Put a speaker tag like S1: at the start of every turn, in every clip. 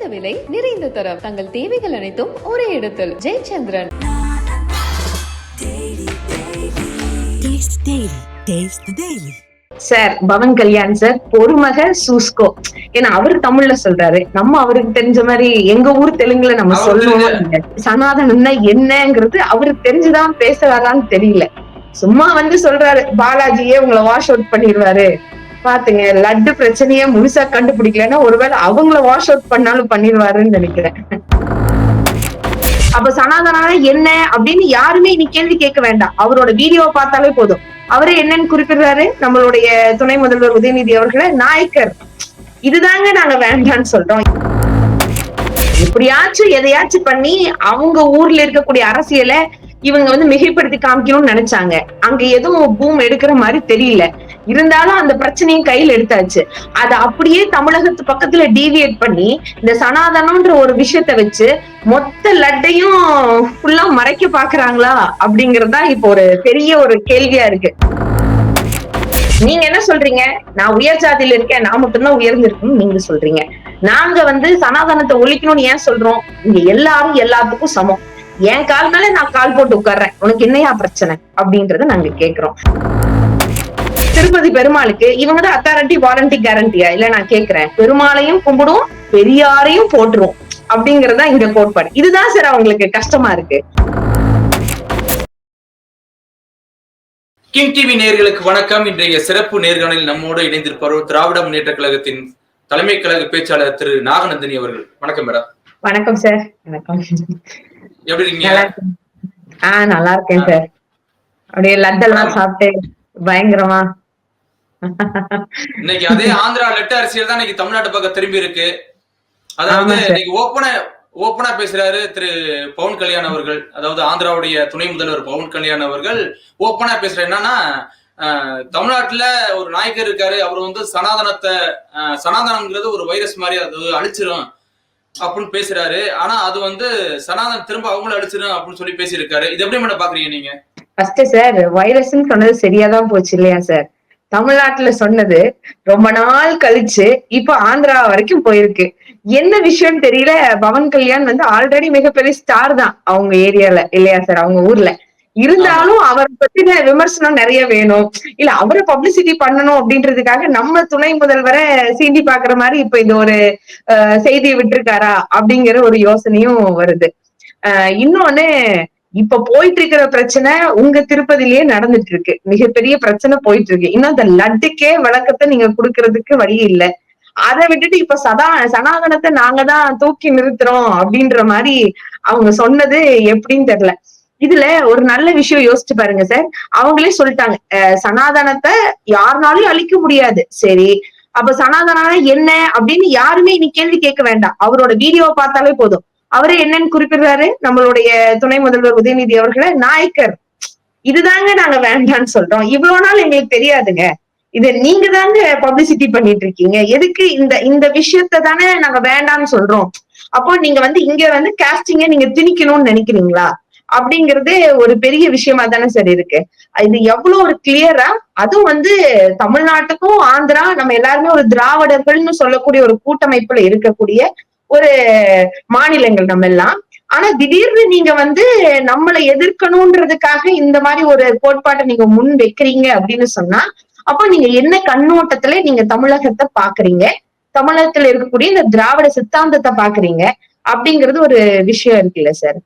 S1: குறைந்த விலை நிறைந்த தரம். தங்கள் தேவைகள் அனைத்தும் ஒரே இடத்தில். ஜெயச்சந்திரன்.
S2: சார் பவன் கல்யாண் சார் பொறுமக சூஸ்கோ. ஏன்னா அவரு தமிழ்ல சொல்றாரு. நம்ம அவருக்கு தெரிஞ்ச மாதிரி எங்க ஊர் தெலுங்குல நம்ம சொல்லுவோம். சனாதனம்னா என்னங்கிறது அவருக்கு தெரிஞ்சுதான் பேசுறாரான்னு தெரியல. சும்மா வந்து சொல்றாரு பாலாஜியே உங்களை வாஷ் அவுட் பண்ணிடுவாரு. பாத்துங்க லட்டு பிரச்சனைய முழுசா கண்டுபிடிக்கலன்னா ஒருவேளை அவங்கள வாஷ் அவுட் பண்ணாலும் பண்ணிடுவாருன்னு நினைக்கிறேன். அப்ப சனாதனா என்ன அப்படின்னு யாருமே இனி கேள்வி கேட்க வேண்டாம். அவரோட வீடியோவை பார்த்தாலே போதும். அவரே என்னன்னு குறிப்பிடுறாரு? நம்மளுடைய துணை முதல்வர் உதயநிதி அவர்களை நாயக்கர். இதுதாங்க நாங்க வேண்டாம்னு சொல்றோம். எப்படியாச்சும் எதையாச்சும் பண்ணி அவங்க ஊர்ல இருக்கக்கூடிய அரசியலை இவங்க வந்து மிகைப்படுத்தி காமிக்கணும்னு நினைச்சாங்க. அங்க எதுவும் பூம் எடுக்கிற மாதிரி தெரியல. இருந்தாலும் அந்த பிரச்சனையும் கையில் எடுத்தாச்சு. அதை அப்படியே தமிழகத்து பக்கத்துல டீவியேட் பண்ணி இந்த சனாதனம்ன்ற ஒரு விஷயத்த வச்சு மொத்த லட்டையும் ஃபுல்லா மறைக்க பாக்குறாங்களா அப்படிங்கறதுதான் இப்போ ஒரு பெரிய ஒரு கேள்வியா இருக்கு. நீங்க என்ன சொல்றீங்க? நான் உயர் ஜாதியில இருக்கேன் நான் மட்டும்தான் உயர்ந்து இருக்கணும்னு நீங்க சொல்றீங்க. நாங்க வந்து சனாதனத்தை ஒழிக்கணும்னு ஏன் சொல்றோம்? இங்க எல்லாரும் எல்லாத்துக்கும் சமம். என் கால் மேல நான் கால் போட்டு உட்கார்றேன். உனக்கு என்னையா பிரச்சனை? அப்படின்றத நாங்க கேக்குறோம். திருப்பதி பெருமாளுக்கு இவங்க தான் அத்தாரிட்டி வாரண்டி கேரண்டியா இல்ல நான் கேக்குறேன் பெருமாளையும் கும்பிடுவோம் பெரியாரையும் போட்டுருவோம் அப்படிங்கறதா இங்க கோட்பாடு. இதுதான் சார் அவங்களுக்கு கஷ்டமா இருக்கு.
S3: கிங் டிவி நேர்களுக்கு வணக்கம். இன்றைய சிறப்பு நேர்காணலில் நம்மோடு இணைந்திருப்பவர் திராவிட முன்னேற்ற கழகத்தின் தலைமை கழக பேச்சாளர் திரு நாகநந்தினி அவர்கள். வணக்கம் மேடம்
S2: வணக்கம் சார் வணக்கம்.
S3: எப்படி இருக்கீங்க?
S2: ஆஹ் நல்லா இருக்கேன் சார் அப்படியே லட்டெல்லாம் சாப்பிட்டு பயங்கரமா
S3: இன்னைக்கு அதே ஆந்திரா லெட்ட அரசியல் தான் இன்னைக்கு தமிழ்நாட்டு பக்கம் திரும்பி இருக்கு. அதாவது. இன்னைக்கு ஓப்பனா ஓப்பனா பேசுறாரு திரு பவன் கல்யாண் அவர்கள். அதாவது ஆந்திராவுடைய துணை முதல்வர் பவன் கல்யாண் அவர்கள். ஓப்பனா பேசுறாரு. என்னன்னா தமிழ்நாட்டுல ஒரு நாயக்கர் இருக்காரு. அவர் வந்து சனாதனத்தை சனாதனம்ங்கிறது ஒரு வைரஸ் மாதிரி அது அழிச்சிரும் அப்படின்னு பேசுறாரு. ஆனா அது வந்து சனாதனம் திரும்ப அவங்களும் அழிச்சிரும் அப்படின்னு சொல்லி பேசியிருக்காரு. இது எப்படி மேடம் பாக்குறீங்க நீங்க?
S2: ஃபர்ஸ்ட் சார் வைரஸ்ன்னு சொன்னது சரியாதான் போச்சு இல்லையா சார் தமிழ்நாட்டுல சொன்னது ரொம்ப நாள் கழிச்சு இப்ப ஆந்திரா வரைக்கும் போயிருக்கு. என்ன விஷயம் தெரியல? பவன் கல்யாண் வந்து ஆல்ரெடி மிகப்பெரிய ஸ்டார் தான் அவங்க ஏரியால. இல்லையா சார் அவங்க ஊர்ல. இருந்தாலும் அவரை பத்தின விமர்சனம் நிறைய வேணும். இல்ல அவரை பப்ளிசிட்டி பண்ணணும் அப்படின்றதுக்காக நம்ம துணை முதல்வரை சீண்டி பாக்குற மாதிரி இப்ப இந்த ஒரு அஹ், செய்தியை விட்டிருக்காரா அப்படிங்கிற ஒரு யோசனையும் வருது. இன்னொன்னு இப்ப போயிட்டு இருக்கிற பிரச்சனை உங்க திருப்பதிலேயே நடந்துட்டு இருக்கு மிகப்பெரிய பிரச்சனை போயிட்டு இருக்கு இன்னும் அந்த லட்டுக்கே விளக்கத்தை நீங்க குடுக்கறதுக்கு வழி இல்ல. அதை விட்டுட்டு இப்ப சதா சனாதனத்தை நாங்க தான் தூக்கி நிறுத்துறோம் அப்படின்ற மாதிரி அவங்க சொன்னது எப்படின்னு தெரியல. இதுல ஒரு நல்ல விஷயம் யோசிச்சு பாருங்க சார். அவங்களே சொல்லிட்டாங்க. அஹ் சனாதனத்தை யாருனாலும் அழிக்க முடியாது. சரி அப்ப சனாதனா என்ன அப்படின்னு யாருமே இனி கேள்வி கேட்க வேண்டாம். அவரோட வீடியோவை பார்த்தாலே போதும். அவரு என்னன்னு குறிப்பிடுறாரு. நம்மளுடைய துணை முதல்வர் உதயநிதி அவர்களை நாயக்கர் இதுதாங்க நாங்க வேண்டாம்னு சொல்றோம். இவ்வளவு நாள் எங்களுக்கு தெரியாதுங்க. இத நீங்க தாங்க பப்ளிசிட்டி பண்ணிட்டு இருக்கீங்க எதுக்கு இந்த இந்த விஷயத்த தானே நாங்க வேண்டாம்னு சொல்றோம். அப்போ நீங்க வந்து இங்க வந்து காஸ்டிங்க நீங்க திணிக்கணும்னு நினைக்கிறீங்களா? அப்படிங்கறதே ஒரு பெரிய விஷயமா தானே சார் இருக்கு. இது எவ்வளவு ஒரு கிளியரா அதுவும் வந்து தமிழ்நாட்டுக்கும் ஆந்திரா நம்ம எல்லாருமே ஒரு திராவிடர்கள்னு சொல்லக்கூடிய ஒரு கூட்டமைப்புல இருக்கக்கூடிய ஒரு மாநிலங்கள் நம்ம எல்லாம். ஆனா திடீர்னு நீங்க வந்து நம்மளை எதிர்க்கணும்ன்றதுக்காக இந்த மாதிரி ஒரு கோட்பாட்டை நீங்க முன் வைக்கிறீங்க அப்படின்னு சொன்னா அப்போ நீங்க என்ன கண்ணோட்டத்துல நீங்க தமிழகத்தை பாக்குறீங்க தமிழகத்துல இருக்கக்கூடிய இந்த திராவிட சித்தாந்தத்தை பாக்குறீங்க அப்படிங்கிறது ஒரு விஷயம் இருக்குல்ல சார்.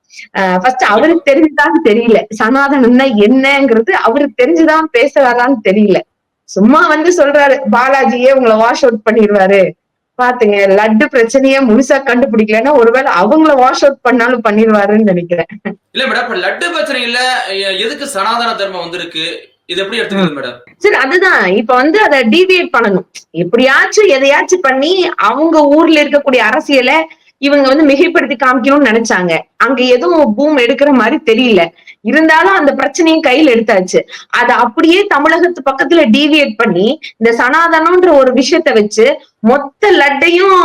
S2: ஃபர்ஸ்ட் அவருக்கு தெரிஞ்சுதான் தெரியல. சனாதனம்னா என்னங்கிறது அவருக்கு தெரிஞ்சுதான் பேசுறாரான்னு தெரியல. சும்மா வந்து சொல்றாரு பாலாஜியே உங்களை வாஷ் அவுட் பண்ணிடுவாரு. பாத்துங்க லட்டு பிரச்சனையே முழுசா கண்டுபிடிக்கலன்னா ஒருவேளை அவங்கள வாஷ் அவுட் பண்ணாலும் பண்ணிடுவாருன்னு நினைக்கிறேன்.
S3: இல்ல மேடம் இப்ப லட்டு பிரச்சனை இல்ல எதுக்கு சனாதன தர்மம் வந்திருக்கு? இது எப்படி எடுத்துக்கிறது மேடம்
S2: சரி அதுதான். இப்ப வந்து அதை டீவியேட் பண்ணணும். எப்படியாச்சும் எதையாச்சும் பண்ணி அவங்க ஊர்ல இருக்கக்கூடிய அரசியலை இவங்க வந்து மிகைப்படுத்தி காமிக்கணும்னு நினைச்சாங்க. அங்க எதுவும் பூம் எடுக்கிற மாதிரி தெரியல. இருந்தாலும் அந்த பிரச்சனையும் கையில் எடுத்தாச்சு. அதை அப்படியே தமிழகத்து பக்கத்துல டீவியேட் பண்ணி இந்த சனாதனம்ன்ற ஒரு விஷயத்த வச்சு மொத்த லட்டையும்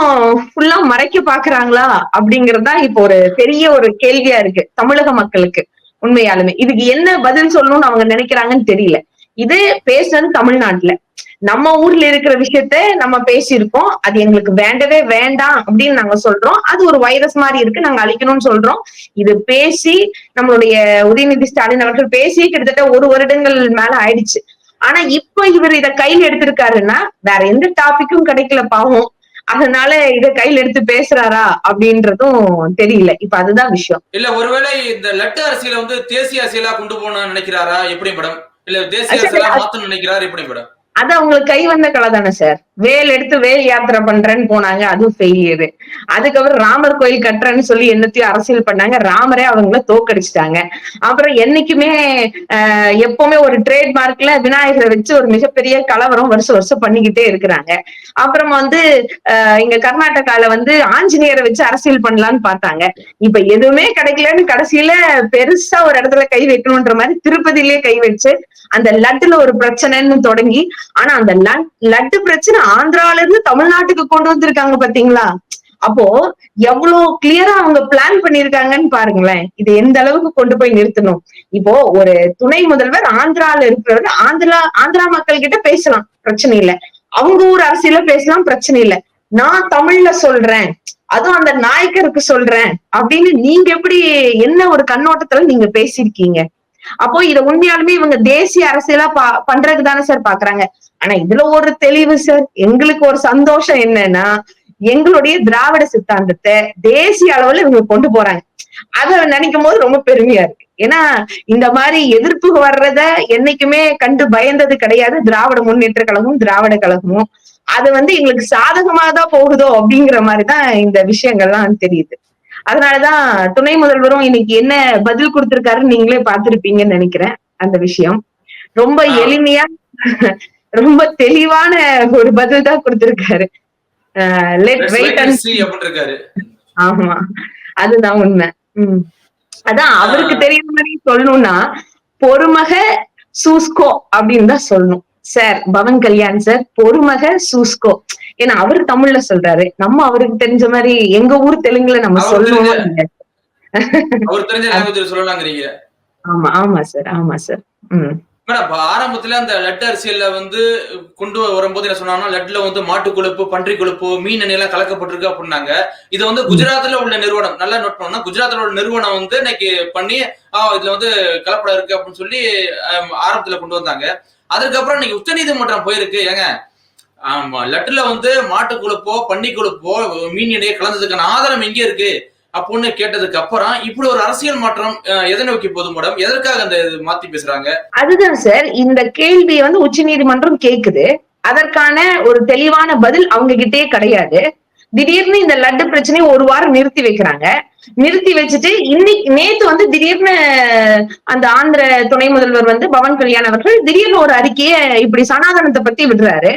S2: ஃபுல்லா மறைக்க பாக்குறாங்களா அப்படிங்கறதா இப்போ ஒரு பெரிய ஒரு கேள்வியா இருக்கு தமிழக மக்களுக்கு உண்மையாலுமே. இதுக்கு என்ன பதில் சொல்லணும்னு அவங்க நினைக்கிறாங்கன்னு தெரியல. இது பேசுனது தமிழ்நாட்டுல. நம்ம ஊர்ல இருக்கிற விஷயத்த நம்ம பேசியிருக்கோம். அது எங்களுக்கு வேண்டவே வேண்டாம் அப்படின்னு நாங்க சொல்றோம். அது ஒரு வைரஸ் மாதிரி இருக்கு. நாங்க அழிக்கணும்னு சொல்றோம். இது பேசி நம்மளுடைய உதயநிதி ஸ்டாலின் அவர்கள் பேசி கிட்டத்தட்ட ஒரு வருடங்கள் மேல ஆயிடுச்சு. ஆனா இப்ப இவர் இத கையில் எடுத்திருக்காருன்னா வேற எந்த டாபிக்கும் கிடைக்கல பாவம். அதனால இத கையில் எடுத்து பேசுறாரா அப்படின்றதும் தெரியல. இப்ப அதுதான் விஷயம்.
S3: இல்ல ஒருவேளை இந்த லட்டு அரசியல வந்து தேசிய அரசியலா கொண்டு போகணும்னு நினைக்கிறாரா? எப்படி மேடம்? இல்ல தேசிய நினைக்கிறாரு எப்படி மேடம்?
S2: அது அவங்களுக்கு கை வந்த கலை தானே சார்? வேல் எடுத்து வேல் யாத்திரை பண்றேன்னு போனாங்க. அதுவும் ஃபெயிலியரு அதுக்கப்புறம் ராமர் கோயில் கட்டுறேன்னு சொல்லி என்னத்தையும் அரசியல் பண்ணாங்க. ராமரே அவங்கள தோக்கடிச்சிட்டாங்க. அப்புறம் என்னைக்குமே ஆஹ், எப்பவுமே ஒரு ட்ரேட் மார்க்ல விநாயகரை வச்சு ஒரு மிகப்பெரிய கலவரம் வருஷம் வருஷம் பண்ணிக்கிட்டே இருக்கிறாங்க. அப்புறம் வந்து ஆஹ், இங்க கர்நாடகால வந்து ஆஞ்சநேயரை வச்சு அரசியல் பண்ணலாம்னு பார்த்தாங்க. இப்ப எதுவுமே கிடைக்கலன்னு கடைசியில பெருசா ஒரு இடத்துல கை வைக்கணும்ன்ற மாதிரி திருப்பதியிலேயே கை வச்சு அந்த லட்டுல ஒரு பிரச்சனைன்னு தொடங்கி ஆனா அந்த லட்டு பிரச்சனை ஆந்திரால இருந்து தமிழ்நாட்டுக்கு கொண்டு வந்திருக்காங்க பாத்தீங்களா? அப்போ எவ்வளவு கிளியரா அவங்க பிளான் பண்ணிருக்காங்கன்னு பாருங்களேன். இது எந்த அளவுக்கு கொண்டு போய் நிறுத்தணும்? இப்போ ஒரு துணை முதல்வர் ஆந்திரால இருக்கிறவர் ஆந்திரா ஆந்திரா மக்கள் கிட்ட பேசலாம் பிரச்சனை இல்ல. அவங்க ஊர் அரசியல பேசலாம் பிரச்சனை இல்ல. நான் தமிழ்ல சொல்றேன். அதுவும் அந்த நாயக்கருக்கு சொல்றேன். அப்படின்னு நீங்க எப்படி என்ன ஒரு கண்ணோட்டத்துல நீங்க பேசியிருக்கீங்க? அப்போ இத உண்மையாலுமே இவங்க தேசிய அரசியலா பா பண்றதுக்கு தானே சார் பாக்குறாங்க. ஆனா இதுல ஒரு தெளிவு சார் எங்களுக்கு ஒரு சந்தோஷம் என்னன்னா எங்களுடைய திராவிட சித்தாந்தத்தை தேசிய அளவுல இவங்க கொண்டு போறாங்க. அத நினைக்கும் போது ரொம்ப பெருமையா இருக்கு. ஏன்னா இந்த மாதிரி எதிர்ப்பு வர்றத என்னைக்குமே கண்டு பயந்தது கிடையாது. திராவிட முன்னேற்ற கழகமும் திராவிட கழகமும். அது வந்து எங்களுக்கு சாதகமா தான் போகுதோ அப்படிங்கிற மாதிரிதான் இந்த விஷயங்கள்லாம் தெரியுது. அதனாலதான் துணை முதல்வரும் இன்னைக்கு என்ன பதில் கொடுத்திருக்காருன்னு நீங்களே பார்த்திருப்பீங்கன்னு நினைக்கிறேன் அந்த விஷயம். ரொம்ப. எளிமையா ரொம்ப தெளிவான ஒரு பதில் தான் கொடுத்திருக்காரு. லெட் வெயிட் ஆமா அதுதான் உண்மை. உம் அதான் அவருக்கு தெரியுற மாதிரி சொல்லணும்னா பொறுமக சூஸ்கோ அப்படின்னு தான் சொல்லணும். சார் பவன் கல்யாண் சார் பொறுமக சூஸ்கோ. ஏன்னா அவரு தமிழ்ல சொல்றாரு. நம்ம அவருக்கு தெரிஞ்ச மாதிரி எங்க ஊர் தெலுங்குல நம்ம
S3: சொல்லலாங்கிறீங்க.
S2: ஆமா ஆமா சார் ஆமா சார். உம்
S3: மேடம் ஆரம்பத்துல அந்த லட்டு அரிசியல்ல வந்து கொண்டு வரும்போது என்ன சொன்னாங்கன்னா லட்டுல வந்து மாட்டு கொழுப்பு பன்றி கொழுப்பு மீன் எண்ணெய் எல்லாம் கலக்கப்பட்டிருக்கு அப்படின்னாங்க. இது வந்து குஜராத்ல உள்ள நிறுவனம் நல்லா நோட் பண்ணா குஜராத்ல உள்ள நிறுவனம் வந்து இன்னைக்கு பண்ணி ஆஹ் இதுல வந்து கலப்படம் இருக்கு அப்படின்னு சொல்லி ஆரம்பத்துல கொண்டு வந்தாங்க. அதுக்கப்புறம் இன்னைக்கு உச்சநீதிமன்றம் போயிருக்கு. ஏங்க ஆமா லட்டுல வந்து மாட்டு கொழுப்போ பன்னி கொழுப்போ மீன் எண்ணெயை கலந்ததுக்கான ஆதாரம் எங்க இருக்கு. அப்படின்னு கேட்டதுக்கு அப்புறம் இப்படி ஒரு அரசியல் மாற்றம் அஹ், எதை நோக்கி போகுது மேடம்? எதற்காக அந்த மாத்தி பேசுறாங்க?
S2: அதுதான் சார் இந்த கேள்வியை வந்து உச்சநீதிமன்றம் கேக்குது. அதற்கான ஒரு தெளிவான பதில் அவங்க கிட்டே கிடையாது. திடீர்னு இந்த லட்டு பிரச்சனையை ஒரு வாரம் நிறுத்தி வைக்கிறாங்க. நிறுத்தி வச்சுட்டு இன்னைக்கு நேத்து வந்து திடீர்னு அந்த ஆந்திர துணை முதல்வர் வந்து பவன் கல்யாண் அவர்கள் திடீர்னு ஒரு அறிக்கையை இப்படி சனாதனத்தை பத்தி விடுறாரு.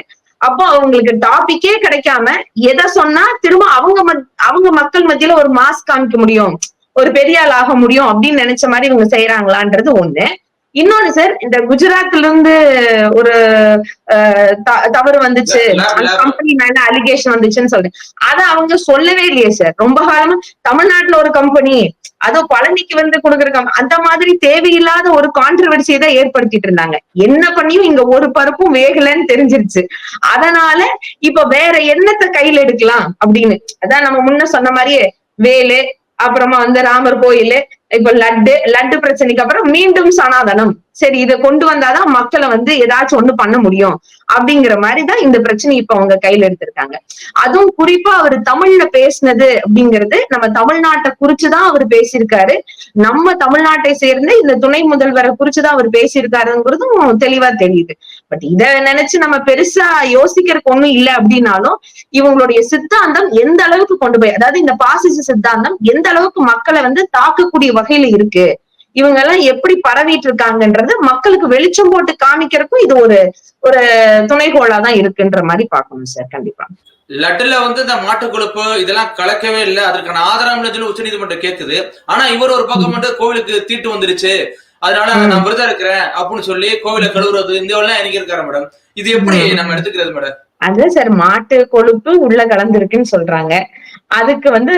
S2: அப்போ அவங்களுக்கு டாபிக்கே கிடைக்காம எதை சொன்னா திரும்ப அவங்க அவங்க மக்கள் மத்தியில ஒரு மாஸ்க் காமிக்க முடியும். ஒரு பெரிய ஆள் ஆக முடியும் அப்படின்னு நினைச்ச மாதிரி இவங்க செய்யறாங்களான்றது ஒண்ணு. இன்னொன்னு சார் இந்த குஜராத்ல இருந்து ஒரு தவறு வந்துச்சு. அந்த. கம்பெனி மேல அலிகேஷன் வந்துச்சுன்னு சொல்றேன். அத அவங்க சொல்லவே இல்லையே சார் ரொம்ப காலமா தமிழ்நாட்டுல ஒரு கம்பெனி அதோ பழனிக்கு வந்து கொடுக்குற அந்த மாதிரி தேவையில்லாத ஒரு கான்ட்ரவர்சியை தான் ஏற்படுத்திட்டு இருந்தாங்க. என்ன பண்ணியும் இங்க ஒரு பருப்பும் வேகலைன்னு தெரிஞ்சிருச்சு. அதனால இப்ப வேற என்னத்தை கையில எடுக்கலாம் அப்படின்னு. அதான் நம்ம முன்ன சொன்ன மாதிரியே வேலு அப்புறமா வந்து ராமர் கோயிலு இப்ப லட்டு லட்டு பிரச்சனைக்கு அப்புறம் மீண்டும் சனாதனம். சரி இதை கொண்டு வந்தாதான் மக்களை வந்து ஏதாச்சும் ஒண்ணு பண்ண முடியும். அப்படிங்கிற மாதிரிதான் இந்த பிரச்சனை இப்ப அவங்க கையில எடுத்திருக்காங்க. அதுவும் குறிப்பா அவர் தமிழ்ல பேசினது அப்படிங்கிறது நம்ம தமிழ்நாட்டை குறிச்சுதான் அவர் பேசியிருக்காரு. நம்ம தமிழ்நாட்டை சேர்ந்த இந்த துணை முதல்வரை குறிச்சுதான் அவர் பேசியிருக்காருங்கிறதும் தெளிவா தெரியுது. பட் இத நினைச்சு நம்ம பெருசா யோசிக்கிறதுக்கு ஒண்ணும் இல்ல அப்படின்னாலும் இவங்களுடைய சித்தாந்தம் எந்த அளவுக்கு கொண்டு போய் அதாவது இந்த பாசிச சித்தாந்தம் எந்த அளவுக்கு மக்களை வந்து தாக்கக்கூடிய வகையில இருக்கு இவங்க எல்லாம் எப்படி பரவிட்டு இருக்காங்கன்றது மக்களுக்கு வெளிச்சம் போட்டு காமிக்கிறதுக்கும் இது ஒரு ஒரு துணைகோளா தான் இருக்குன்ற மாதிரி பாக்கணும் சார் கண்டிப்பா.
S3: லட்டுல வந்து இந்த மாட்டு கொழுப்பு இதெல்லாம் கலக்கவே இல்லை அதற்கான ஆதாரம் உச்ச நீதிமன்றம் உச்சநீதிமன்றம் கேக்குது. ஆனா இவர் ஒரு பக்கம் மட்டும் கோவிலுக்கு தீட்டு வந்துருச்சு. அதனால. நான் விரதம் இருக்கிறேன் அப்படின்னு சொல்லி கோவில கழுவுறது இந்த எல்லாம் எனக்கு இருக்காரு மேடம் இது எப்படி நம்ம எடுத்துக்கிறது மேடம்
S2: அது சார் மாட்டு கொழுப்பு உள்ள கலந்துருக்குன்னு சொல்றாங்க. அதுக்கு வந்து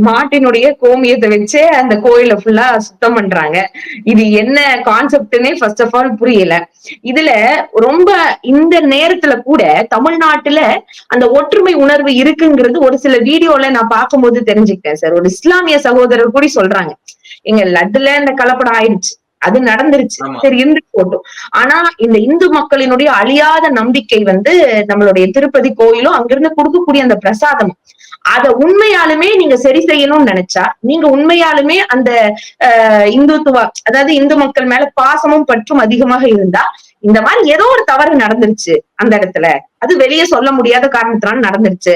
S2: மாட்டினுடைய கோமியத்தை வச்சு அந்த கோயில ஃபுல்லா சுத்தம் பண்றாங்க. இது என்ன கான்செப்ட்னே ஃபர்ஸ்ட் ஆஃப் ஆல் புரியல. இதுல ரொம்ப இந்த நேரத்துல கூட தமிழ்நாட்டுல அந்த ஒற்றுமை உணர்வு இருக்குங்கிறது ஒரு சில வீடியோல நான் பார்க்கும்போது தெரிஞ்சுக்கிட்டேன் சார் ஒரு இஸ்லாமிய சகோதரர் கூட சொல்றாங்க. எங்க லட்டுல இந்த கலப்படம் ஆயிடுச்சு. அது நடந்துருச்சு. சரி இருந்துட்டு போட்டும். ஆனா இந்த இந்து மக்களினுடைய அழியாத நம்பிக்கை வந்து நம்மளுடைய திருப்பதி கோயிலும் அங்கிருந்து கொடுக்கக்கூடிய அந்த பிரசாதம் அத உண்மையாலுமே நீங்க சரி செய்யணும்னு நினைச்சா நீங்க உண்மையாலுமே அந்த அஹ், இந்துத்துவ அதாவது இந்து மக்கள் மேல பாசமும் பற்றும் அதிகமாக இருந்தா இந்த மாதிரி ஏதோ ஒரு தவறு நடந்துருச்சு அந்த இடத்துல. அது வெளியே சொல்ல முடியாத காரணத்தினால நடந்துருச்சு.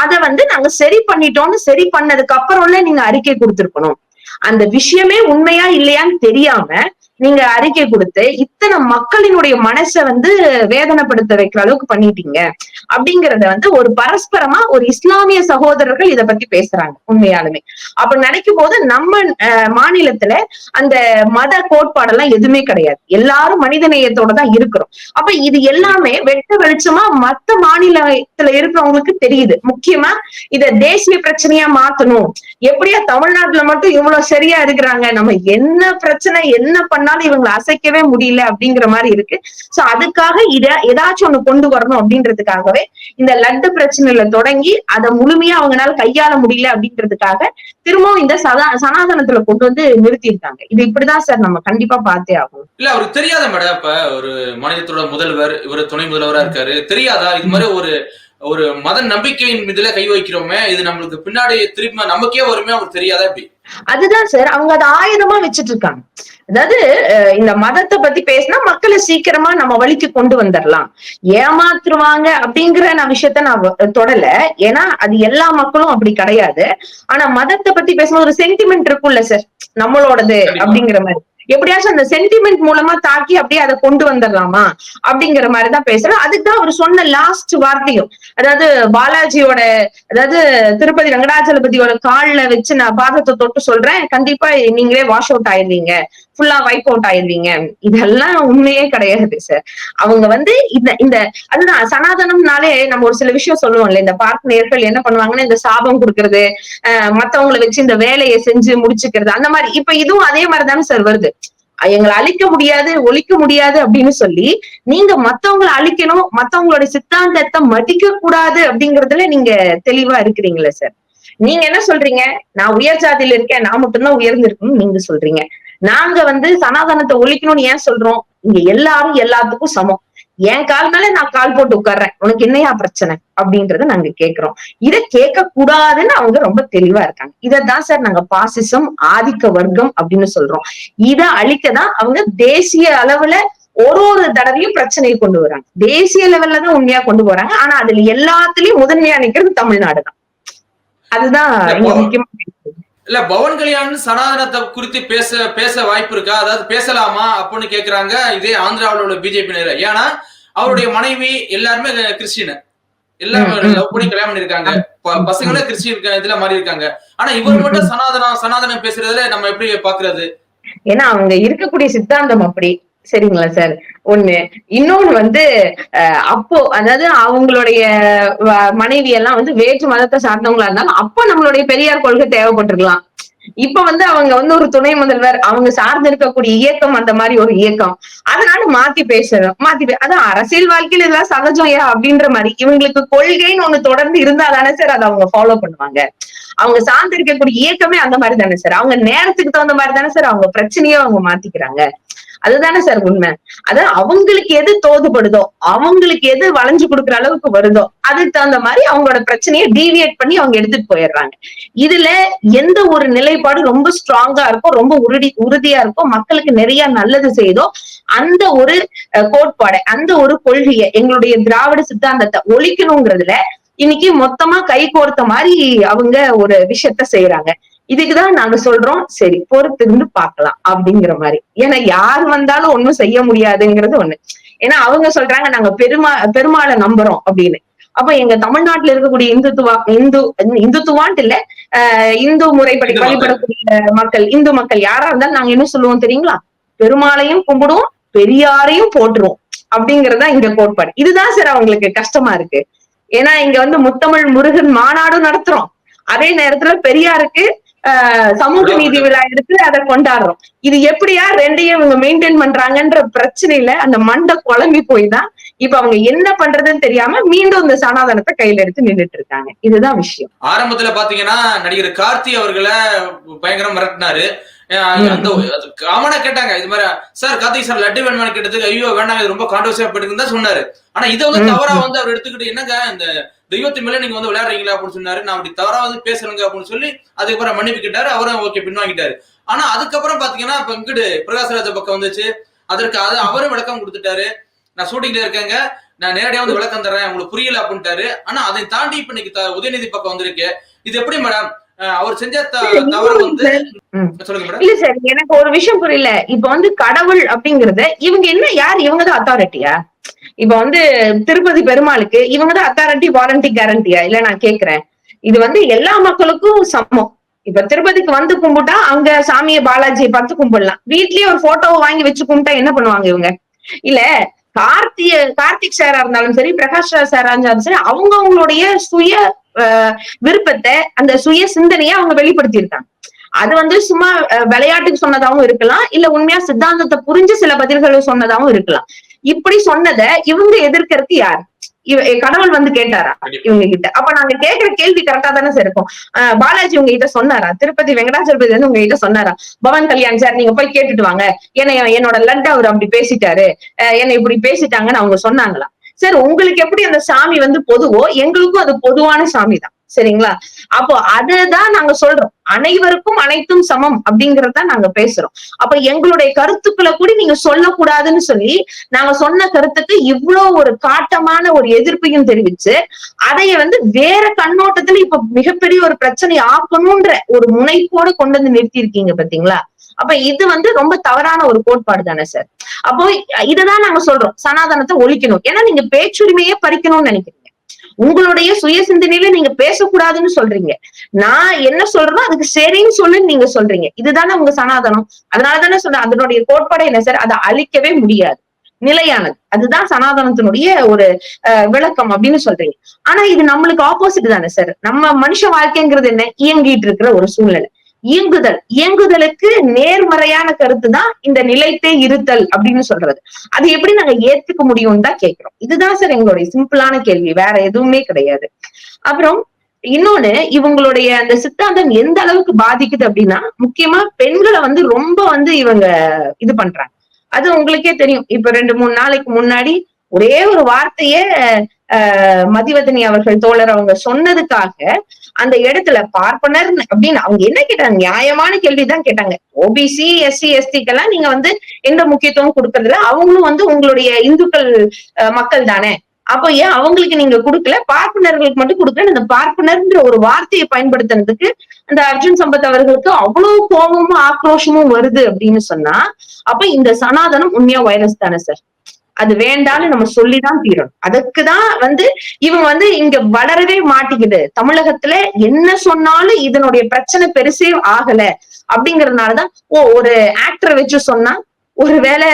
S2: அத வந்து நாங்க சரி பண்ணிட்டோம்னு சரி பண்ணதுக்கு அப்புறம்ல நீங்க அறிக்கை கொடுத்திருக்கணும். அந்த விஷயமே உண்மையா இல்லையான்னு தெரியாம நீங்க அறிக்கை கொடுத்து இத்தனை மக்களினுடைய மனசை வந்து வேதனைப்படுத்த வைக்கிற அளவுக்கு பண்ணிட்டீங்க. அப்படிங்கறத வந்து ஒரு பரஸ்பரமா ஒரு இஸ்லாமிய சகோதரர்கள் இத பத்தி பேசுறாங்க உண்மையாலுமே. அப்ப நினைக்கும் போது நம்ம மாநிலத்துல அந்த மத கோட்பாடெல்லாம் எதுவுமே கிடையாது. எல்லாரும் மனிதநேயத்தோட தான் இருக்கிறோம். அப்ப இது எல்லாமே வெட்ட வெளிச்சமா மத்த மாநிலத்துல இருக்கிறவங்களுக்கு தெரியுது. முக்கியமா இத தேசிய பிரச்சனையா மாத்தணும். எப்படியா தமிழ்நாட்டுல மட்டும் இவ்வளவு சரியா இருக்கிறாங்க? நம்ம என்ன பிரச்சனை என்ன பண்ண பண்ணாலும் இவங்களை அசைக்கவே முடியல அப்படிங்கிற மாதிரி இருக்கு. சோ அதுக்காக இத ஏதாச்சும் ஒண்ணு கொண்டு வரணும் அப்படின்றதுக்காகவே இந்த லட்டு பிரச்சனையில தொடங்கி அதை முழுமையா அவங்களால கையாள முடியல அப்படின்றதுக்காக திரும்பவும் இந்த சதா சனாதனத்துல கொண்டு வந்து நிறுத்தியிருக்காங்க. இது இப்படிதான் சார் நம்ம கண்டிப்பா பார்த்தே ஆகணும்.
S3: இல்ல அவருக்கு தெரியாத மேடம் இப்ப ஒரு மாநிலத்தோட முதல்வர் இவர் துணை முதல்வரா இருக்காரு. தெரியாதா? இது மாதிரி ஒரு ஒரு மத நம்பிக்கையின் மீதுல கை வைக்கிறோமே. இது நம்மளுக்கு பின்னாடி திருப்பி நமக்கே வருமே அவருக்கு தெரியாதா இப்படி?
S2: அதுதான் சார் அவங்க அதை ஆயுதமா வச்சிட்டு இருக்காங்க. அதாவது இந்த மதத்தை பத்தி பேசினா மக்களை சீக்கிரமா நம்ம வழிக்கு கொண்டு வந்துடலாம் ஏமாத்துருவாங்க அப்படிங்கிற நான் விஷயத்த நான் தொடல. ஏன்னா அது எல்லா மக்களும் அப்படி கிடையாது. ஆனா மதத்தை பத்தி பேசும்போது ஒரு சென்டிமெண்ட் இருக்கும்ல சார் நம்மளோடது. அப்படிங்கிற மாதிரி. எப்படியாச்சும் அந்த சென்டிமெண்ட் மூலமா தாக்கி அப்படியே அதை கொண்டு வந்துடலாமா? அப்படிங்கிற மாதிரிதான் பேசுறேன். அதுக்கு தான் அவர் சொன்ன லாஸ்ட் வார்த்தையும். அதாவது பாலாஜியோட அதாவது திருப்பதி ரங்கடாச்சலபதியோட கால்ல வச்சு நான் பாதத்தை தொட்டு சொல்றேன். கண்டிப்பா நீங்களே வாஷ் அவுட் ஆயிடுவீங்க. ஃபுல்லா வைப் அவுட் ஆயிடுவீங்க. இதெல்லாம் உண்மையே கிடையாது சார் அவங்க வந்து இந்த இந்த அதுதான் சனாதனம்னாலே நம்ம ஒரு சில விஷயம் சொல்லுவோம்ல இந்த பார்ட்னர்கள் என்ன பண்ணுவாங்கன்னா இந்த சாபம் கொடுக்கறது மத்தவங்களை வச்சு இந்த வேலையை செஞ்சு முடிச்சுக்கிறது அந்த மாதிரி. இப்ப இதுவும் அதே மாதிரிதானே சார் வருது. எங்களை அழிக்க முடியாது ஒழிக்க முடியாது அப்படின்னு சொல்லி நீங்க மத்தவங்களை அழிக்கணும் மத்தவங்களோட சித்தாந்தத்தை மதிக்க கூடாது அப்படிங்கறதுல நீங்க தெளிவா இருக்கிறீங்களா சார் நீங்க என்ன சொல்றீங்க? நான் உயர் ஜாதியில இருக்கேன் நான் மட்டும்தான் உயர்ந்து இருக்கணும் நீங்க சொல்றீங்க. நாங்க வந்து சனாதனத்தை ஒழிக்கணும்னு ஏன் சொல்றோம்? இங்க எல்லாரும் எல்லாத்துக்கும் சமம். என் கால் மேல நான் கால் போட்டு உட்கார்றேன். உனக்கு என்னையா பிரச்சனை? அப்படின்றத நாங்க கேக்குறோம். இத கேட்க கூடாதுன்னு அவங்க ரொம்ப தெளிவா இருக்காங்க. இததான் சார் நாங்க பாசிசம் ஆதிக்க வர்க்கம் அப்படின்னு சொல்றோம். இத அழிக்கதான் அவங்க தேசிய அளவுல ஒரு ஒரு தடவையும் பிரச்சனையை கொண்டு வராங்க. தேசிய லெவல்ல தான் உண்மையா கொண்டு போறாங்க. ஆனா அதுல எல்லாத்துலயும் முதன்மையா நிக்கிறது தமிழ்நாடு தான் அதுதான் இங்க முக்கியமா
S3: இல்ல பவன் கல்யாண் சனாதனத்தை குறித்து பேச பேச வாய்ப்பு இருக்கா? அதாவது பேசலாமா அப்படின்னு கேக்குறாங்க இதே ஆந்திராவில் உள்ள பிஜேபி ஏன்னா அவருடைய மனைவி எல்லாருமே கிறிஸ்டின். எல்லாம். லவ் பண்ணி கல்யாணம் பண்ணிருக்காங்க. ப- பசங்களே கிறிஸ்டின் இதுல மாறி இருக்காங்க. ஆனா இவர் மட்டும் சனாதனம் சனாதனம் பேசுறதுல நம்ம எப்படி பாக்குறது?
S2: ஏன்னா அவங்க இருக்கக்கூடிய சித்தாந்தம் அப்படி. சரிங்களா சார்? ஒண்ணு. இன்னொன்னு வந்து அஹ், அப்போ அதாவது அவங்களுடைய மனைவி எல்லாம் வந்து வேற்று மதத்தை சார்ந்தவங்களா இருந்தாலும் அப்போ நம்மளுடைய பெரியார் கொள்கை தேவைப்பட்டிருக்கலாம். இப்ப வந்து அவங்க வந்து ஒரு துணை முதல்வர் அவங்க சார்ந்து இருக்கக்கூடிய இயக்கம் அந்த மாதிரி ஒரு இயக்கம். அதனால மாத்தி பேசுறோம் மாத்தி பே- அதான் அரசியல் வாழ்க்கையில இதெல்லாம் சகஜம் ஏன் அப்படின்ற மாதிரி இவங்களுக்கு கொள்கைன்னு ஒண்ணு தொடர்ந்து இருந்தா தானே சார் அதை அவங்க ஃபாலோ பண்ணுவாங்க. அவங்க சார்ந்து இருக்கக்கூடிய இயக்கமே அந்த மாதிரி தானே சார். அவங்க நேரத்துக்கு தகுந்த மாதிரி தானே சார் அவங்க பிரச்சனையே அவங்க மாத்திக்கிறாங்க. அதுதானே சார் உண்மை. அதான் அவங்களுக்கு எது தோதுபடுதோ அவங்களுக்கு எது வளைஞ்சு கொடுக்குற அளவுக்கு வருதோ அதுக்கு தகுந்த மாதிரி அவங்களோட பிரச்சனையை டீவியேட் பண்ணி அவங்க எடுத்துட்டு போயிடுறாங்க. இதுல எந்த ஒரு நிலைப்பாடு ரொம்ப ஸ்ட்ராங்கா இருக்கோ ரொம்ப உறுதி உறுதியா இருக்கோ மக்களுக்கு நிறைய நல்லது செய்தோ அந்த ஒரு கோட்பாடை அந்த ஒரு கொள்கையை எங்களுடைய திராவிட சித்தாந்தத்தை ஒழிக்கணுங்கிறதுல இன்னைக்கு மொத்தமா கை கோர்த்த மாதிரி அவங்க ஒரு விஷயத்த செய்யறாங்க இதுக்குதான் நாங்க சொல்றோம் சரி பொறுத்திருந்து பார்க்கலாம் அப்படிங்கிற மாதிரி. ஏன்னா யார் வந்தாலும் ஒண்ணும் செய்ய முடியாதுங்கிறது ஒண்ணு. ஏன்னா அவங்க சொல்றாங்க நாங்க பெருமா பெருமாளை நம்புறோம் அப்படின்னு. அப்ப எங்க தமிழ்நாட்டுல இருக்கக்கூடிய இந்துத்துவா இந்து இந்துத்துவான்ட்டு இல்ல ஆஹ் இந்து முறைப்படி. வழிபடக்கூடிய மக்கள் இந்து மக்கள். யாரா இருந்தாலும் நாங்க என்ன சொல்லுவோம் தெரியுங்களா? பெருமாளையும் கும்பிடுவோம் பெரியாரையும் போட்டுருவோம் அப்படிங்கறதா இங்க கோட்பாடு. இதுதான் சார் அவங்களுக்கு கஷ்டமா இருக்கு. ஏன்னா இங்க வந்து முத்தமிழ் முருகன் மாநாடும் நடத்துறோம். அதே நேரத்துல பெரியாருக்கு சமூக நீதி விழா எடுத்து அதை கொண்டாடுறோம். இது எப்படியா ரெண்டையும் இவங்க மெயின்டைன் பண்றாங்கன்ற பிரச்சனையில அந்த மண்டை குழம்பி போய் தான் இப்ப அவங்க என்ன பண்றதுன்னு தெரியாம மீண்டும் இந்த சனாதனத்தை கையில எடுத்து நின்னுட்டு இருக்காங்க. இதுதான் விஷயம்.
S3: ஆரம்பத்துல பாத்தீங்கன்னா நடிகர் கார்த்தி அவர்களை பயங்கரம் மிரட்டினாரு. அந்த காமனா கேட்டாங்க. இது மாதிரி சார் கார்த்திக் சார் லட்டு வேணுமான்னு கேட்டதுக்கு ஐயோ வேண்டாம் இது ரொம்ப கான்ட்ரவர்சியா போயிட்டு தான் சொன்னாரு. ஆனா இதை வந்து. தவறா வந்து அவர் எடுத்துக்கிட்டு என்னங்க இந்த தெய்வத்து மேல நீங்க வந்து விளையாடுறீங்களா? அப்படின்னு சொன்னாரு. நான் அப்படி தவறா வந்து பேசணுங்க அப்படின்னு சொல்லி அதுக்கப்புறம் மன்னிப்பு கேட்டாரு. அவரும் ஓகே பின்வாங்கிட்டாரு. ஆனா அதுக்கப்புறம் பாத்தீங்கன்னா இப்ப இங்கிட்டு பிரகாஷ்ராஜ பக்கம் வந்துச்சு. அதற்கு அது அவரும் விளக்கம் கொடுத்துட்டாரு. நான் ஷூட்டிங்ல இருக்கேங்க. நான் நேரடியா வந்து விளக்கம் தரேன் உங்களுக்கு புரியல அப்படின்ட்டாரு. ஆனா அதை தாண்டி இப்ப இன்னைக்கு உதயநிதி பக்கம் வந்திருக்கு. இது எப்படி மேடம் அவர் செஞ்ச தவறு வந்து
S2: இல்ல. சார் எனக்கு ஒரு விஷயம் புரியல. இப்ப வந்து கடவுள் அப்படிங்கறத இவங்க என்ன யார்? இவங்க தான் அத்தாரிட்டியா இப்ப வந்து திருப்பதி பெருமாளுக்கு இவங்க தான் அத்தாரிட்டி வாரண்டி கேரண்டியா இல்ல நான் கேக்குறேன். இது வந்து எல்லா மக்களுக்கும் சமம். இப்ப திருப்பதிக்கு வந்து கும்பிட்டா அங்க சாமியை பாலாஜியை பார்த்து கும்பிடலாம். வீட்லயே ஒரு போட்டோவை வாங்கி வச்சு கும்பிட்டா என்ன பண்ணுவாங்க இவங்க? இல்ல கார்த்திய கார்த்திக் சாரா இருந்தாலும் சரி பிரகாஷ் ராஜ் சாரா இருந்தாலும் சரி அவங்க அவங்களுடைய சுய விருப்பத்தை அந்த சுய சிந்தனையை அவங்க வெளிப்படுத்தியிருக்காங்க. அது வந்து சும்மா விளையாட்டுக்கு சொன்னதாகவும் இருக்கலாம் இல்ல உண்மையா சித்தாந்தத்தை புரிஞ்சு சில பதில்களை சொன்னதாகவும் இருக்கலாம். இப்படி சொன்னதை இவங்க எதிர்க்கறதுக்கு யாரு? கடவுள் வந்து கேட்டாரா? இவங்க கிட்ட அப்ப நாங்க கேக்குற கேள்வி கரெக்டா தானே சார் இருக்கும். பாலாஜி உங்க கிட்ட சொன்னாரா? திருப்பதி வெங்கடாச்சலபதி வந்து உங்க கிட்ட சொன்னாரா? பவன் கல்யாண் சார் நீங்க போய் கேட்டுட்டு வாங்க. என்னை என்னோட லட்டு அவர் அப்படி பேசிட்டாரு. என்னை இப்படி பேசிட்டாங்கன்னு அவங்க சொன்னாங்களா? சார் உங்களுக்கு எப்படி அந்த சாமி வந்து பொதுவோ எங்களுக்கும் அது பொதுவான சாமி தான் சரிங்களா? அப்போ அதுதான் நாங்க சொல்றோம். அனைவருக்கும் அனைத்தும் சமம் அப்படிங்கறத நாங்க பேசுறோம். அப்ப எங்களுடைய கருத்துக்களை கூட நீங்க சொல்லக்கூடாதுன்னு சொல்லி நாங்க சொன்ன கருத்துக்கு இவ்வளவு ஒரு காட்டமான ஒரு எதிர்ப்பையும் தெரிவிச்சு அதைய வந்து வேற கண்ணோட்டத்துல இப்ப மிகப்பெரிய ஒரு பிரச்சனை ஆக்கணும்ன்ற ஒரு முனைப்போடு கொண்டு வந்து நிறுத்தி இருக்கீங்க பாத்தீங்களா? அப்ப இது வந்து ரொம்ப தவறான ஒரு கோட்பாடு தானே சார்? அப்போ இததான் நாங்க சொல்றோம். சனாதனத்தை ஒழிக்கணும். ஏன்னா நீங்க பேச்சுரிமையே பறிக்கணும்னு நினைக்கிறேன் உங்களுடைய சுய சிந்தனையில நீங்க பேசக்கூடாதுன்னு சொல்றீங்க. நான் என்ன சொல்றேனோ அதுக்கு சரின்னு சொல்லுன்னு நீங்க சொல்றீங்க. இதுதானே உங்க சனாதனம். அதனாலதானே சொல்றேன். அதனுடைய கோட்பாடு என்ன சார்? அதை அழிக்கவே முடியாது. நிலையானது. அதுதான் சனாதனத்தினுடைய ஒரு அஹ், விளக்கம் அப்படின்னு சொல்றீங்க. ஆனா இது நம்மளுக்கு ஆப்போசிட் தானே சார்? நம்ம மனுஷ வாழ்க்கைங்கிறது என்ன? இயங்கிட்டு இருக்கிற ஒரு சூழ்நிலை. இயங்குதல். இயங்குதலுக்கு நேர்மறையான கருத்து தான் இந்த நிலைத்தே இருத்தல் அப்படின்னு சொல்றது. அது எப்படி நாங்க ஏத்துக்க முடியும் தான் கேட்கிறோம் இதுதான் சார் எங்களுடைய சிம்பிளான கேள்வி. வேற எதுவுமே கிடையாது. அப்புறம் இன்னொன்னு இவங்களுடைய அந்த சித்தாந்தம் எந்த அளவுக்கு பாதிக்குது அப்படின்னா முக்கியமா பெண்களை வந்து ரொம்ப வந்து இவங்க இது பண்றாங்க. அது உங்களுக்கே தெரியும். இப்ப ரெண்டு மூணு நாளைக்கு முன்னாடி ஒரே ஒரு வார்த்தையே மதிவதனி அவர்கள் தோழர் அவங்க சொன்னதுக்காக அந்த இடத்துல பார்ப்பனர் அப்படின்னு அவங்க என்ன கேட்டாங்க? நியாயமான கேள்விதான் கேட்டாங்க. ஓபிசி எஸ்சி எஸ்டிக்கெல்லாம் நீங்க வந்து எந்த முக்கியத்துவம் கொடுக்கறதுல அவங்களும் வந்து உங்களுடைய இந்துக்கள் மக்கள் தானே. அப்போ ஏன் அவங்களுக்கு நீங்க கொடுக்கல? பார்ப்பனர்களுக்கு மட்டும் கொடுக்கல அந்த பார்ப்பனர்ன்ற ஒரு வார்த்தையை பயன்படுத்துறதுக்கு அந்த அர்ஜுன் சம்பத் அவர்களுக்கு அவ்வளவு கோபமும் ஆக்ரோஷமும் வருது அப்படின்னு சொன்னா அப்ப இந்த சனாதனம் உண்மையா வைரஸ் தானே சார் அது வேண்டாம்னு நம்ம சொல்லிதான் தீரணும். அதுக்குதான் வந்து இவங்க வந்து இங்க வளரவே மாட்டேங்குது. தமிழகத்துல என்ன சொன்னாலும் இதனுடைய பிரச்சனை பெருசே ஆகல அப்படிங்கறதுனாலதான் ஓ ஒரு ஆக்டரை வச்சு சொன்னா ஒருவேளை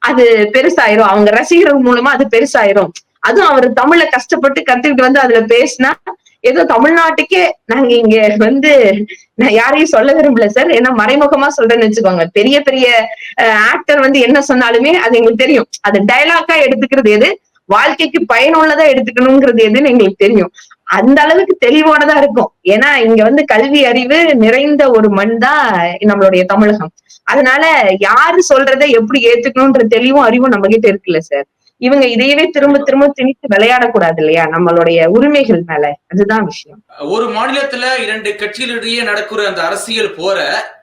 S2: அது பெருசாயிரும். அவங்க ரசிகர்கள் மூலமா அது பெருசாயிரும். அதுவும் அவர் தமிழ கஷ்டப்பட்டு கத்துக்கிட்டு வந்து அதுல பேசினா ஏதோ தமிழ்நாட்டுக்கே நாங்க இங்க வந்து நான் யாரையும் சொல்ல விரும்பல சார் ஏன்னா மறைமுகமா சொல்றேன்னு வச்சுக்கோங்க. பெரிய பெரிய ஆக்டர் வந்து என்ன சொன்னாலுமே அது எங்களுக்கு தெரியும். அது டைலாக்கா எடுத்துக்கிறது எது? வாழ்க்கைக்கு பயனுள்ளதா எடுத்துக்கணுங்கிறது எதுன்னு எங்களுக்கு தெரியும். அந்த அளவுக்கு தெளிவானதா இருக்கும். ஏன்னா இங்க வந்து கல்வி அறிவு நிறைந்த ஒரு மண் தான் நம்மளுடைய தமிழகம். அதனால யாரு சொல்றதை எப்படி ஏத்துக்கணும்ன்ற தெளிவும் அறிவும் நம்ம கிட்ட இருக்குல்ல சார் இவங்க இதையவே திரும்ப திரும்ப திணித்து விளையாடக்கூடாது இல்லையா நம்மளுடைய உரிமைகள் மேல. அதுதான் விஷயம்.
S3: ஒரு மாநிலத்துல இரண்டு கட்சிகளிடையே நடக்கிற அந்த அரசியல் போற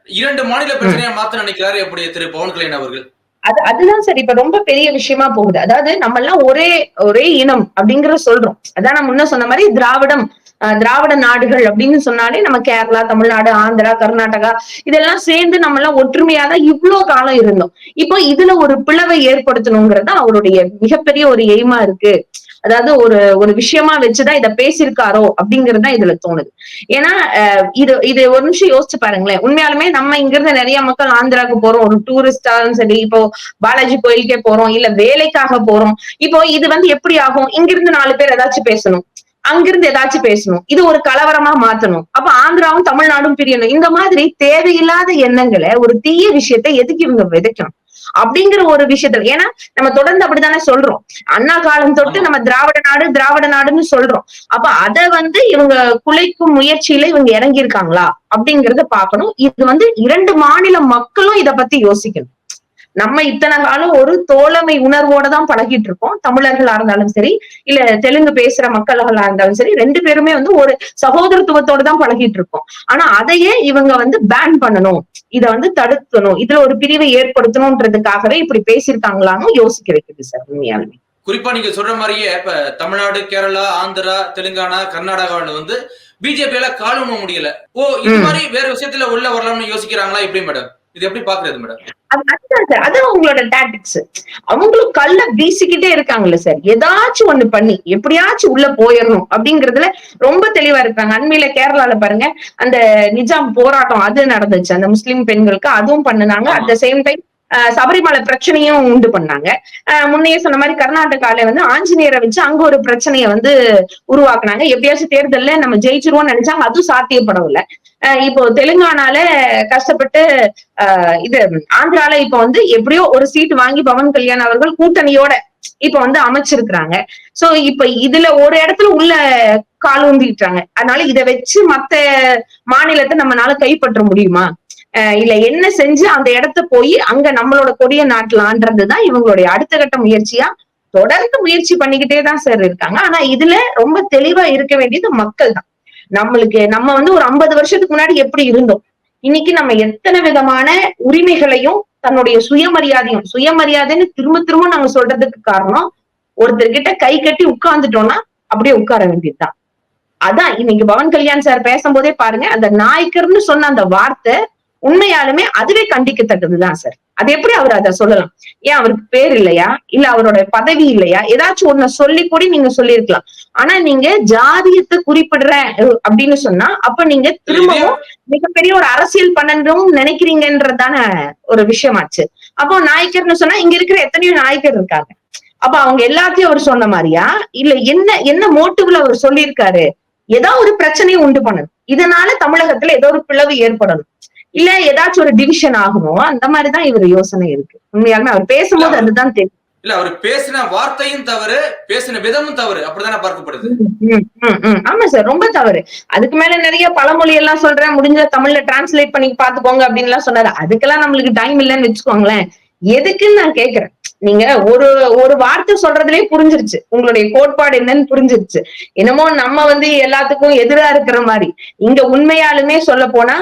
S3: இரண்டு மாநில பிரச்சனையா மாத்த நினைக்கிறாரு எப்படி திரு பவன் கல்யாண் அவர்கள்?
S2: அது அதுதான் சார். இப்ப ரொம்ப பெரிய விஷயமா போகுது. அதாவது நம்ம எல்லாம் ஒரே ஒரே இனம் அப்படிங்கறத சொல்றோம். அதான் நான் முன்ன சொன்ன மாதிரி திராவிடம். திராவிட நாடுகள் அப்படின்னு சொன்னாலே நம்ம கேரளா தமிழ்நாடு ஆந்திரா கர்நாடகா இதெல்லாம் சேர்ந்து நம்ம எல்லாம் ஒற்றுமையா தான் இவ்வளவு காலம் இருந்தோம். இப்போ இதுல ஒரு பிளவை ஏற்படுத்தணுங்கிறது அவருடைய மிகப்பெரிய ஒரு எய்மா இருக்கு. அதாவது ஒரு ஒரு விஷயமா வச்சுதான் இத பேசியிருக்காரோ அப்படிங்கிறதுதான் இதுல தோணுது. ஏன்னா அஹ், இது இது ஒரு நிமிஷம் யோசிச்சு பாருங்களேன். உண்மையாலுமே நம்ம இங்க இருந்து நிறைய மக்கள் ஆந்திராவுக்கு போறோம். ஒரு டூரிஸ்டாலும் சரி இப்போ பாலாஜி கோயிலுக்கே போறோம். இல்ல வேலைக்காக போறோம். இப்போ இது வந்து எப்படி ஆகும்? இங்கிருந்து நாலு பேர் ஏதாச்சும் பேசணும். அங்கிருந்து ஏதாச்சும் பேசணும். இது ஒரு கலவரமா மாத்தணும். அப்ப ஆந்திராவும் தமிழ்நாடும் பிரியணும். இந்த மாதிரி தேவையில்லாத எண்ணங்களை ஒரு தீய விஷயத்தை எதுக்கு இவங்க விதைக்கணும்? அப்படிங்கிற ஒரு விஷயத்துல ஏன்னா நம்ம தொடர்ந்து அப்படித்தானே சொல்றோம். அண்ணா காலம் தொட்டு நம்ம திராவிட நாடு திராவிட நாடுன்னு சொல்றோம். அப்ப அத வந்து இவங்க குலைக்கும் முயற்சியில இவங்க இறங்கி இருக்காங்களா அப்படிங்கறத பார்க்கணும். இது வந்து இரண்டு மாநில மக்களும் இத பத்தி யோசிக்கணும். நம்ம இத்தனை காலம் ஒரு தோழமை உணர்வோட தான் பழகிட்டு இருக்கோம். தமிழர்களா இருந்தாலும் சரி இல்ல தெலுங்கு பேசுற மக்கள்களா இருந்தாலும் சரி ரெண்டு பேருமே வந்து ஒரு சகோதரத்துவத்தோட தான் பழகிட்டு இருக்கோம். ஆனா அதையே இவங்க வந்து பேன் பண்ணணும். இத வந்து தடுக்கணும். இதுல ஒரு பிரிவை ஏற்படுத்தணும்ன்றதுக்காகவே இப்படி பேசியிருக்காங்களான்னு யோசிக்க வைக்குது சார் உண்மையாலுமே.
S3: குறிப்பா நீங்க சொல்ற மாதிரியே இப்ப தமிழ்நாடு கேரளா ஆந்திரா தெலுங்கானா கர்நாடகாவில வந்து பிஜேபியால கால் ஊன முடியல. ஓ இது. மாதிரி வேற விஷயத்துல உள்ள வரலாம்னு யோசிக்கிறாங்களா எப்படி மேடம் இது எப்படி பாக்குறது மேடம்
S2: அவங்களோட டாக்டிக்ஸ் அவங்களும் கல்ல வீசிக்கிட்டே இருக்காங்கல்ல சார் ஏதாச்சும் ஒண்ணு பண்ணி எப்படியாச்சும் உள்ள போயிடணும் அப்படிங்கறதுல ரொம்ப தெளிவா இருக்காங்க. அண்மையில கேரளால பாருங்க அந்த நிஜாம் போராட்டம் அது நடந்துச்சு. அந்த முஸ்லிம் பெண்களுக்கு அதுவும் பண்ணுனாங்க. At the same time Sabarimala பிரச்சனையும் உண்டு பண்ணாங்க. முன்னையே சொன்ன மாதிரி கர்நாடகால வந்து ஆஞ்சநேயரை வச்சு அங்க ஒரு பிரச்சனையை வந்து உருவாக்குனாங்க. எப்படியாச்சும் தேர்தல்ல நம்ம ஜெயிச்சிருவோம்னு நினைச்சாங்க அதுவும் சாத்தியப்படவில்லை. அஹ் இப்போ தெலுங்கானால கஷ்டப்பட்டு ஆஹ் இது ஆந்திரால இப்ப வந்து எப்படியோ ஒரு சீட் வாங்கி பவன் கல்யாண் அவர்கள் கூட்டணியோட இப்ப வந்து அமைச்சிருக்கிறாங்க. சோ இப்ப இதுல ஒரு இடத்துல உள்ள கால் ஊந்திட்டாங்க. அதனால இத வச்சு மத்த மாநிலத்தை நம்மனால கைப்பற்ற முடியுமா? இல்ல என்ன செஞ்சு அந்த இடத்த போய் அங்க நம்மளோட கொடிய நாட்டலான்றதுதான் இவங்களுடைய அடுத்த கட்ட முயற்சியா தொடர்ந்து முயற்சி பண்ணிக்கிட்டே தான் சார் இருக்காங்க. ஆனா இதுல ரொம்ப தெளிவா இருக்க வேண்டியது மக்கள் தான் நம்மளுக்கு நம்ம வந்து ஒரு ஐம்பது வருஷத்துக்கு முன்னாடி எப்படி இருந்தோம்? இன்னைக்கு நம்ம எத்தனை விதமான உரிமைகளையும் தன்னுடைய சுயமரியாதையும் சுயமரியாதைன்னு திரும்ப திரும்ப நாங்க சொல்றதுக்கு காரணம் ஒருத்தர்கிட்ட கை கட்டி உட்கார்ந்துட்டோம்னா அப்படியே உட்கார வேண்டியதுதான். அதான் இன்னைக்கு பவன் கல்யாண் சார் பேசும்போதே பாருங்க அந்த நாய்க்கர்னு சொன்ன அந்த வார்த்தை உண்மையாலுமே அதுவே கண்டிக்கத்தக்கதுதான் சார் அது எப்படி அவர் அதை சொல்லலாம்? ஏன் அவருக்கு பேர் இல்லையா? இல்ல அவரோட பதவி இல்லையா? ஏதாச்சும் ஒண்ணு சொல்லி கூட நீங்க சொல்லியிருக்கலாம். ஆனா நீங்க ஜாதியத்தை குறிப்பிடுறேன் அப்படின்னு சொன்னா அப்ப நீங்க திரும்பவும் மிகப்பெரிய ஒரு அரசியல் பண்ணணும் நினைக்கிறீங்கன்றதான ஒரு விஷயமாச்சு. அப்போ நாயக்கர்னு சொன்னா இங்க இருக்கிற எத்தனையோ நாயக்கர் இருக்காங்க. அப்ப அவங்க எல்லாத்தையும் அவர் சொன்ன மாதிரியா? இல்ல என்ன என்ன மோட்டிவ்ல அவர் சொல்லியிருக்காரு? ஏதோ ஒரு பிரச்சனையை உண்டு பண்ணணும். இதனால தமிழகத்துல ஏதோ ஒரு பிளவு ஏற்படணும். இல்ல ஏதாச்சும் ஒரு டிவிஷன் ஆகணும் அந்த மாதிரிதான் இவர் யோசனை இருக்கு. உண்மையாலுமே அவர் பேசும்போது அதுதான் தெரியும்
S3: இல்ல அவர் பேசின வார்த்தையும் தவறு பேசின விதமும் தவறு அப்படித்தானே பார்க்கப்படுது.
S2: ஆமா சார் ரொம்ப தவறு. அதுக்கு மேல நிறைய பழமொழி எல்லாம் சொல்றேன் முடிஞ்ச தமிழ்ல டிரான்ஸ்லேட் பண்ணி பாத்துக்கோங்க அப்படின்னு எல்லாம் சொன்னாரு. அதுக்கெல்லாம் நம்மளுக்கு டைம் இல்லைன்னு வச்சுக்கோங்களேன். எதுக்குன்னு நான் கேக்குறேன். நீங்க ஒரு ஒரு வார்த்தை சொல்றதுலயே புரிஞ்சிருச்சு. உங்களுடைய கோட்பாடு என்னன்னு புரிஞ்சிருச்சு. என்னமோ நம்ம வந்து எல்லாத்துக்கும் எதிரா இருக்கிற மாதிரி. இங்க உண்மையாலுமே சொல்ல போனா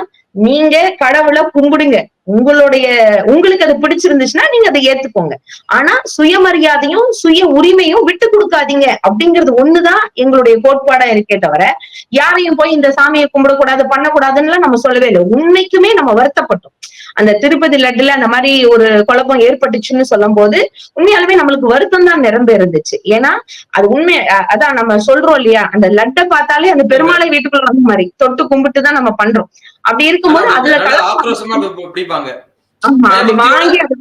S2: நீங்க கடவுளை கும்பிடுங்க. உங்களுடைய உங்களுக்கு அது பிடிச்சிருந்துச்சுன்னா நீங்க அதை ஏத்துக்கோங்க. ஆனா சுயமரியாதையும் சுய உரிமையும் விட்டு கொடுக்காதீங்க. அப்படிங்கிறது ஒண்ணுதான் எங்களுடைய கோட்பாடா இருக்கே தவிர யாரையும் போய் இந்த சாமியை கும்பிடக்கூடாது பண்ணக்கூடாதுன்னு நம்ம சொல்லவே இல்லை. உண்மைக்குமே நம்ம வருத்தப்பட்டோம். அந்த திருப்பதி லட்டுல அந்த மாதிரி ஒரு குழப்பம் ஏற்பட்டுச்சுன்னு சொல்லும் போது உண்மையாலுமே நம்மளுக்கு வருத்தம் தான் நிரம்ப இருந்துச்சு ஏன்னா அது உண்மை அதான் நம்ம சொல்றோம் இல்லையா? அந்த லட்டை பார்த்தாலே அந்த பெருமாளை வீட்டுக்குள்ள வந்த மாதிரி தொட்டு கும்பிட்டு தான் நம்ம பண்றோம். அப்படி இருக்கும்போது அதுல
S3: பிடிப்பாங்க.
S2: ஆமா அது வாங்கி அதை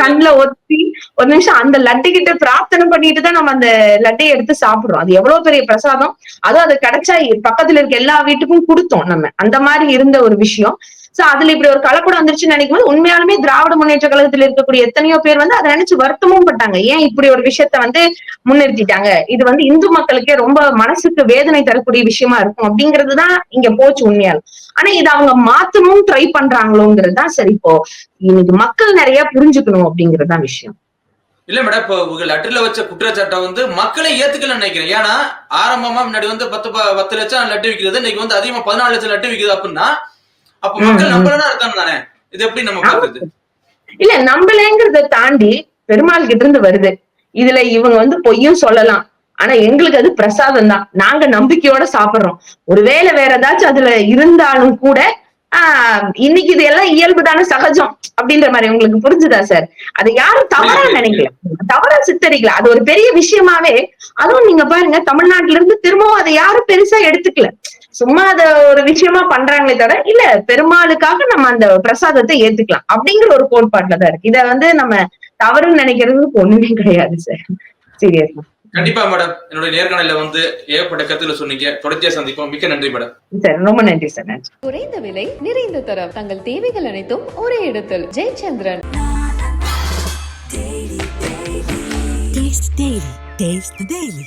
S2: கண்ணுல ஒத்தி ஒரு நிமிஷம் அந்த லட்டு கிட்ட பிரார்த்தனை பண்ணிட்டு தான் நம்ம அந்த லட்டையை எடுத்து சாப்பிடுறோம். அது எவ்வளவு பெரிய பிரசாதம்? அதுவும் அது கிடைச்சா பக்கத்துல இருக்க எல்லா வீட்டுக்கும் கொடுத்தோம் நம்ம. அந்த மாதிரி இருந்த ஒரு விஷயம். சோ அதுல இப்படி ஒரு கலக்கூடம் வந்துருச்சுன்னு நினைக்கும் போது உண்மையாலுமே திராவிட முன்னேற்ற கழகத்துல இருக்கக்கூடிய எத்தனையோ பேர் வந்து அதை நினைச்சு வருத்தமும் பட்டாங்க. ஏன் இப்படி ஒரு விஷயத்த வந்து முன்னிறுத்திட்டாங்க? இது வந்து இந்து மக்களுக்கே ரொம்ப மனசுக்கு வேதனை தரக்கூடிய விஷயமா இருக்கும் அப்படிங்கறதுதான் இங்க போச்சு உண்மையாலும். ஆனா இதை அவங்க மாத்தணும் ட்ரை பண்றாங்களோங்கிறது தான் சரி இப்போ. இன்னைக்கு மக்கள் நிறைய புரிஞ்சுக்கணும் அப்படிங்கறதுதான் விஷயம்.
S3: இல்ல மேடம் இப்போ உங்க லட்டுல வச்ச குற்றச்சாட்டை வந்து மக்களை ஏத்துக்கலன்னு நினைக்கிறேன். ஏன்னா ஆரம்பமா முன்னாடி வந்து பத்து ப- பத்து லட்சம் லட்டு விக்கிறது இன்னைக்கு வந்து அதிகமா பதினாலு லட்சம் லட்டு விக்குது அப்படின்னா அப்ப மக்கள். நம்பலன்னா இருக்காங்க தானே? இது எப்படி நம்ம பாக்குறது
S2: இல்ல நம்பலங்கிறத தாண்டி பெருமாள் கிட்ட இருந்து வருது. இதுல இவங்க வந்து பொய்யும் சொல்லலாம். ஆனா எங்களுக்கு அது பிரசாதம் தான். நாங்க நம்பிக்கையோட சாப்பிடுறோம். ஒருவேளை வேற ஏதாச்சும் அதுல இருந்தாலும் கூட ஆஹ் இன்னைக்கு இது எல்லாம் இயல்புதான சகஜம் அப்படின்ற மாதிரி உங்களுக்கு புரிஞ்சுதா சார்? அதை யாரும் தவறா நினைக்கல. தவறா சித்தரிக்கல. அது ஒரு பெரிய விஷயமாவே அதுவும் நீங்க பாருங்க தமிழ்நாட்டுல இருந்து திரும்பவும் அதை யாரும் பெருசா எடுத்துக்கல. சும்மா அத ஒரு விஷயமா பண்றாங்களே தவிர இல்ல பெருமாளுக்காக நம்ம அந்த பிரசாதத்தை ஏத்துக்கலாம் அப்படிங்கிற ஒரு கோட்பாட்டுல தான் இருக்கு. இத வந்து நம்ம தவறுன்னு நினைக்கிறதுக்கு ஒண்ணுமே கிடையாது சார் சீரியஸா
S3: கண்டிப்பா மேடம் என்னுடைய நேர்காணல வந்து ஏகப்பட்ட கருத்துல சொன்னீங்க. தொடர்ச்சியா சந்திப்போம். மிக்க நன்றி மேடம்
S2: சார் ரொம்ப நன்றி சார் நன்றி.
S1: குறைந்த விலை நிறைந்த தரம். தங்கள் தேவைகள் அனைத்தும் ஒரே இடத்தில். Jayachandran.
S4: Taste Daily. Taste the Daily.